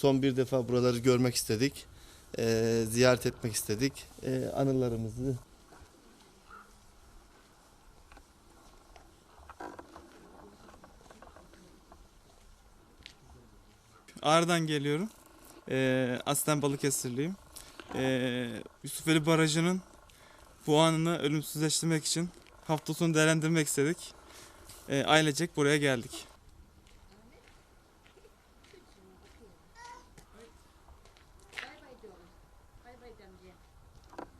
son bir defa buraları görmek istedik. Ee, ziyaret etmek istedik. Ee, anılarımızı Ağrı'dan geliyorum. Ee, aslen Balıkesirliyim. Ee, Yusufeli Barajı'nın bu anını ölümsüzleştirmek için hafta sonu değerlendirmek istedik. Ee, ailecek buraya geldik.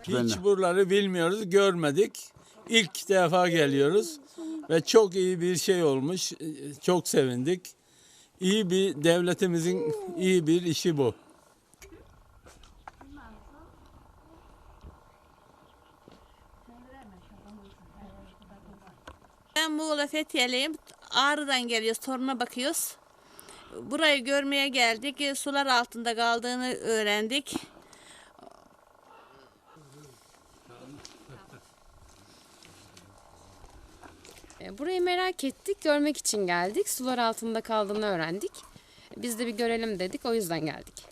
Hiç buraları bilmiyoruz, görmedik. İlk defa geliyoruz ve çok iyi bir şey olmuş. Çok sevindik. İyi bir devletimizin iyi bir işi bu. Ben Muğla Fethiye'liyim. Ağrı'dan geliyoruz, toruna bakıyoruz. Burayı görmeye geldik. Sular altında kaldığını öğrendik. Burayı merak ettik, görmek için geldik. Sular altında kaldığını öğrendik. Biz de bir görelim dedik, o yüzden geldik.